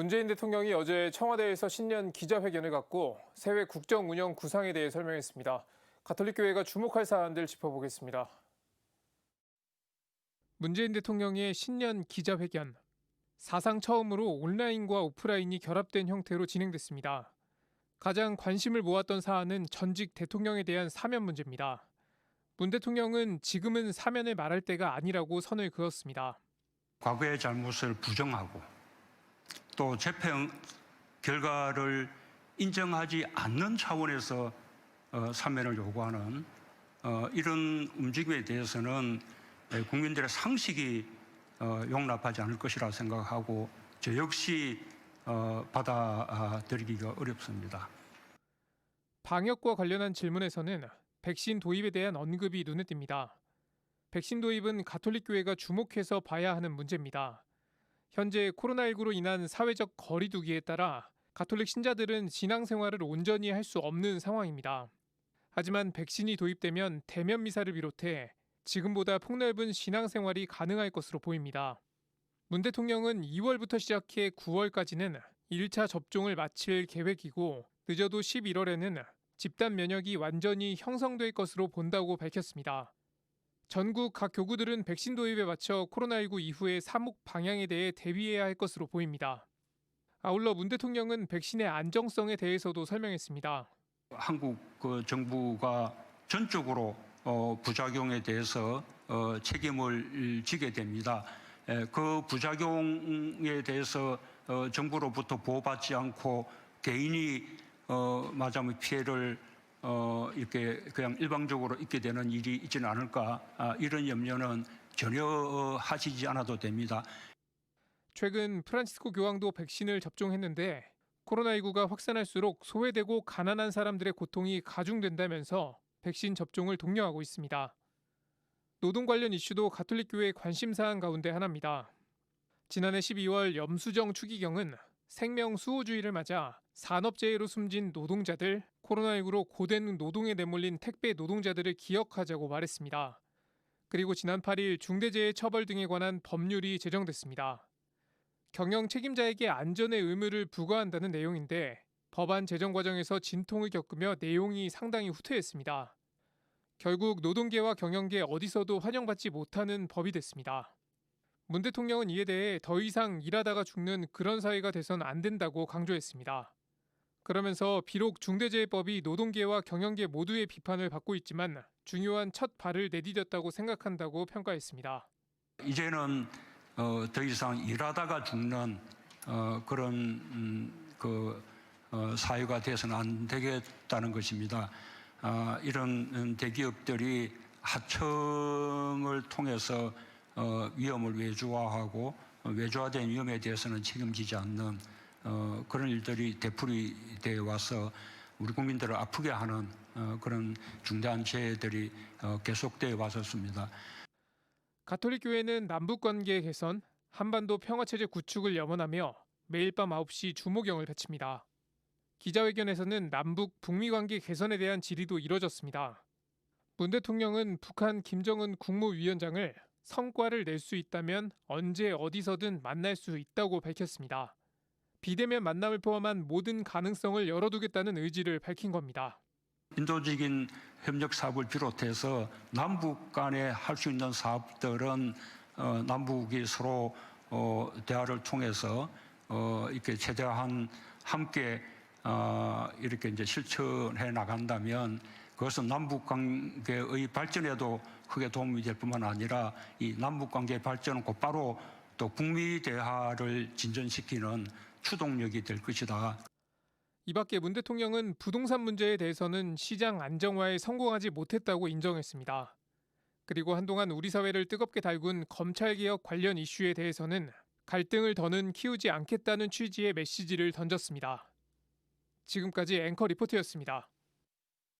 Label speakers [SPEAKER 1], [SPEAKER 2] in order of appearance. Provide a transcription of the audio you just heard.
[SPEAKER 1] 문재인 대통령이 어제 청와대에서 신년 기자회견을 갖고 세회 국정 운영 구상에 대해 설명했습니다. 가톨릭 교회가 주목할 사안들 짚어보겠습니다. 문재인 대통령의 신년 기자회견. 사상 처음으로 온라인과 오프라인이 결합된 형태로 진행됐습니다. 가장 관심을 모았던 사안은 전직 대통령에 대한 사면 문제입니다. 문 대통령은 지금은 사면을 말할 때가 아니라고 선을 그었습니다.
[SPEAKER 2] 과거의 잘못을 부정하고 또 재평 결과를 인정하지 않는 차원에서 어, 사면을 요구하는 어, 이런 움직임에 대해서는 에, 국민들의 상식이 어, 용납하지 않을 것이라 생각하고 저 역시 어, 받아들이기가 어렵습니다.
[SPEAKER 1] 방역과 관련한 질문에서는 백신 도입에 대한 언급이 눈에 띕니다. 백신 도입은 가톨릭 교회가 주목해서 봐야 하는 문제입니다. 현재 코로나19로 인한 사회적 거리두기에 따라 가톨릭 신자들은 신앙생활을 온전히 할 수 없는 상황입니다. 하지만 백신이 도입되면 대면 미사를 비롯해 지금보다 폭넓은 신앙생활이 가능할 것으로 보입니다. 문 대통령은 2월부터 시작해 9월까지는 1차 접종을 마칠 계획이고 늦어도 11월에는 집단 면역이 완전히 형성될 것으로 본다고 밝혔습니다. 전국 각 교구들은 백신 도입에 맞춰 코로나19 이후의 사목 방향에 대해 대비해야 할 것으로 보입니다. 아울러 문 대통령은 백신의 안정성에 대해서도 설명했습니다.
[SPEAKER 2] 한국 그 정부가 전적으로 어, 부작용에 대해서 어, 책임을 지게 됩니다. 에, 그 부작용에 대해서 어, 정부로부터 보호받지 않고 개인이 어, 맞으면 피해를 어, 이렇게 그냥 일방적으로 입게 되는 일이 있지는 않을까 아, 이런 염려는 전혀 어, 하시지 않아도 됩니다.
[SPEAKER 1] 최근 프란치스코 교황도 백신을 접종했는데 코로나19가 확산할수록 소외되고 가난한 사람들의 고통이 가중된다면서 백신 접종을 독려하고 있습니다. 노동 관련 이슈도 가톨릭 교회의 관심 사안 가운데 하나입니다. 지난해 12월 염수정 추기경은 생명 수호주의를 맞아 산업재해로 숨진 노동자들, 코로나19로 고된 노동에 내몰린 택배 노동자들을 기억하자고 말했습니다. 그리고 지난 8일 중대재해 처벌 등에 관한 법률이 제정됐습니다. 경영 책임자에게 안전의 의무를 부과한다는 내용인데 법안 제정 과정에서 진통을 겪으며 내용이 상당히 후퇴했습니다. 결국 노동계와 경영계 어디서도 환영받지 못하는 법이 됐습니다. 문 대통령은 이에 대해 더 이상 일하다가 죽는 그런 사회가 돼선 안 된다고 강조했습니다. 그러면서 비록 중대재해법이 노동계와 경영계 모두의 비판을 받고 있지만 중요한 첫 발을 내디뎠다고 생각한다고 평가했습니다.
[SPEAKER 2] 이제는 어, 더 이상 일하다가 죽는 어, 그런 음, 그 어, 사회가 돼서는 안 되겠다는 것입니다. 아, 이런 음, 대기업들이 하청을 통해서 어, 위험을 외주화하고 어, 외주화된 위험에 대해서는 책임지지 않는 어, 그런 일들이 되풀이되어 와서 우리 국민들을 아프게 하는 어, 그런 중대한 재해들이 어, 계속되어 왔었습니다.
[SPEAKER 1] 가톨릭 교회는 남북 관계 개선, 한반도 평화 체제 구축을 염원하며 매일 밤 9시 주모경을 바칩니다. 기자회견에서는 남북 북미 관계 개선에 대한 질의도 이뤄졌습니다. 문 대통령은 북한 김정은 국무위원장을 성과를 낼 수 있다면 언제 어디서든 만날 수 있다고 밝혔습니다. 비대면 만남을 포함한 모든 가능성을 열어두겠다는 의지를 밝힌 겁니다.
[SPEAKER 2] 인도적인 협력 사업을 비롯해서 남북 간에 할 수 있는 사업들은 어, 남북이 서로 어, 대화를 통해서 어, 이렇게 최대한 함께 어, 이렇게 이제 실천해 나간다면 그것은 남북 관계의 발전에도 크게 도움이 될 뿐만 아니라 이 남북 관계 발전은 곧바로 또 북미 대화를 진전시키는 추동력이 될 것이다.
[SPEAKER 1] 이 밖에 문 대통령은 부동산 문제에 대해서는 시장 안정화에 성공하지 못했다고 인정했습니다. 그리고 한동안 우리 사회를 뜨겁게 달군 검찰 개혁 관련 이슈에 대해서는 갈등을 더는 키우지 않겠다는 취지의 메시지를 던졌습니다. 지금까지 앵커 리포트였습니다.